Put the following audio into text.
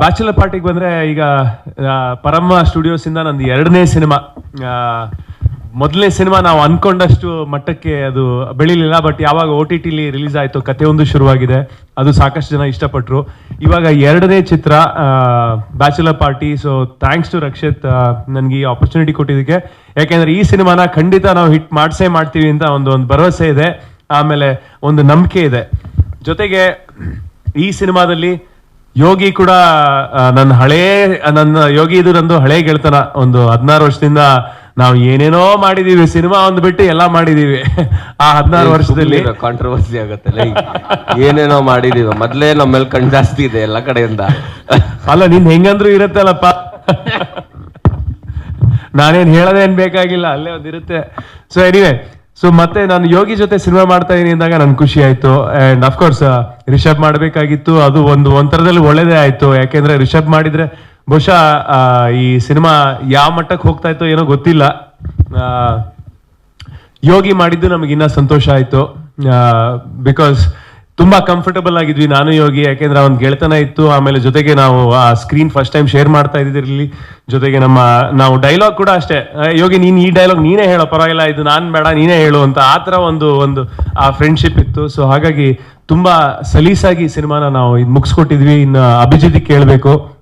Bachelor ಪಾರ್ಟಿಗೆ ಬಂದ್ರೆ ಈಗ ಪರಮ್ಮ ಪರಮ ಸ್ಟುಡಿಯೋಸ್ ಇಂದ ನಂದು ಎರಡನೇ ಸಿನಿಮಾ. ಮೊದಲನೇ ಸಿನಿಮಾ ನಾವು ಅನ್ಕೊಂಡಷ್ಟು ಮಟ್ಟಕ್ಕೆ ಅದು ಬೆಳಿಲಿಲ್ಲ ಬಟ್ ಯಾವಾಗ ಓ ಟಿ ಟಿಲಿ ರಿಲೀಸ್ ಆಯ್ತು ಒಂದು ಶುರುವಾಗಿದೆ. ಅದು ಸಾಕಷ್ಟು ಜನ ಇಷ್ಟಪಟ್ಟರು ಇವಾಗ ಎರಡನೇ ಚಿತ್ರ bachelor party so thanks to Rakshit ನನಗೆ ಈ ಆಪರ್ಚುನಿಟಿ ಕೊಟ್ಟಿದ್ದಕ್ಕೆ. ಯಾಕೆಂದರೆ ಈ ಸಿನಿಮಾನ ಖಂಡಿತ ನಾವು ಹಿಟ್ ಮಾಡಿಸೇ ಮಾಡ್ತೀವಿ ಅಂತ ಒಂದು ಒಂದು ಭರವಸೆ ಇದೆ. ಆಮೇಲೆ ಒಂದು ನಂಬಿಕೆ ಇದೆ. ಜೊತೆಗೆ ಈ ಸಿನಿಮಾದಲ್ಲಿ ಯೋಗಿ ಕೂಡ ನನ್ನ ಹಳೇ ನನ್ನ ಯೋಗಿ ಇದು ನಂದು ಹಳೇ ಗೆಳ್ತನ. ಒಂದು ಹದಿನಾರು ವರ್ಷದಿಂದ ನಾವು ಏನೇನೋ ಮಾಡಿದೀವಿ ಸಿನಿಮಾ ಒಂದು ಬಿಟ್ಟು ಎಲ್ಲ ಮಾಡಿದೀವಿ. ಆ ಹದಿನಾರು ವರ್ಷದಲ್ಲಿ. ಕಾಂಟ್ರವರ್ಸಿ ಆಗತ್ತೆ ಏನೇನೋ ಮಾಡಿದೀವಿ. ಮೊದ್ಲೇ ನಮ್ಮೇಲೆ ಕಣ್ ಜಾಸ್ತಿ ಇದೆ ಎಲ್ಲ ಕಡೆಯಿಂದ. ಅಲ್ಲ ನಿನ್ ಹೆಂಗಂದ್ರು ಇರುತ್ತಲ್ಲಪ್ಪ. ನಾನೇನ್ ಹೇಳೋದೇನ್ ಬೇಕಾಗಿಲ್ಲ ಅಲ್ಲೇ ಒಂದಿರುತ್ತೆ. ಸೊ ಎನಿವೆ ಸೊ ಮತ್ತೆ ನಾನು ಯೋಗಿ ಜೊತೆ ಸಿನಿಮಾ ಮಾಡ್ತಾ ಇದೀನಿ ಅಂದಾಗ ನನ್ ಖುಷಿ ಆಯ್ತು. ಅಂಡ್ ಅಫ್ಕೋರ್ಸ್ ರಿಷಬ್ ಮಾಡ್ಬೇಕಾಗಿತ್ತು. ಅದು ಒಂದು ಒಂಥರದಲ್ಲಿ ಒಳ್ಳೇದೇ ಆಯ್ತು. ಯಾಕೆಂದ್ರೆ ರಿಷಬ್ ಮಾಡಿದ್ರೆ ಬಹುಶಃ ಈ ಸಿನಿಮಾ ಯಾವ ಮಟ್ಟಕ್ಕೆ ಹೋಗ್ತಾ ಇತ್ತು ಏನೋ ಗೊತ್ತಿಲ್ಲ. ಯೋಗಿ ಮಾಡಿದ್ದು ನಮಗೆ ಇನ್ನ ಸಂತೋಷ ಆಯ್ತು. ಬಿಕಾಸ್ ತುಂಬಾ ಕಂಫರ್ಟಬಲ್ ಆಗಿದ್ವಿ ನಾನು ಯೋಗಿ, ಯಾಕೆಂದ್ರೆ ಅವ್ನ ಗೆಳೆತನ ಇತ್ತು. ಆಮೇಲೆ ಜೊತೆಗೆ ನಾವು ಆ ಸ್ಕ್ರೀನ್ ಫಸ್ಟ್ ಟೈಮ್ ಶೇರ್ ಮಾಡ್ತಾ ಇದ್ದಿರ್ಲಿ ಜೊತೆಗೆ ನಮ್ಮ, ನಾವು ಡೈಲಾಗ್ ಕೂಡ ಅಷ್ಟೇ. ಯೋಗಿ, ನೀನು ಈ ಡೈಲಾಗ್ ನೀನೇ ಹೇಳೋ, ಪರವಾಗಿಲ್ಲ, ಇದು ನಾನು ಬೇಡ, ನೀನೇ ಹೇಳು ಅಂತ ಆ ಥರ ಒಂದು ಒಂದು, ಆ ಫ್ರೆಂಡ್ಶಿಪ್ ಇತ್ತು. ಸೊ ಹಾಗಾಗಿ ತುಂಬಾ ಸಲೀಸಾಗಿ ಸಿನಿಮಾನ ನಾವು ಇದು ಮುಗಿಸ್ಕೊಟ್ಟಿದ್ವಿ. ಇನ್ನು ಅಭಿಜಿತ್ ಕೇಳಬೇಕು.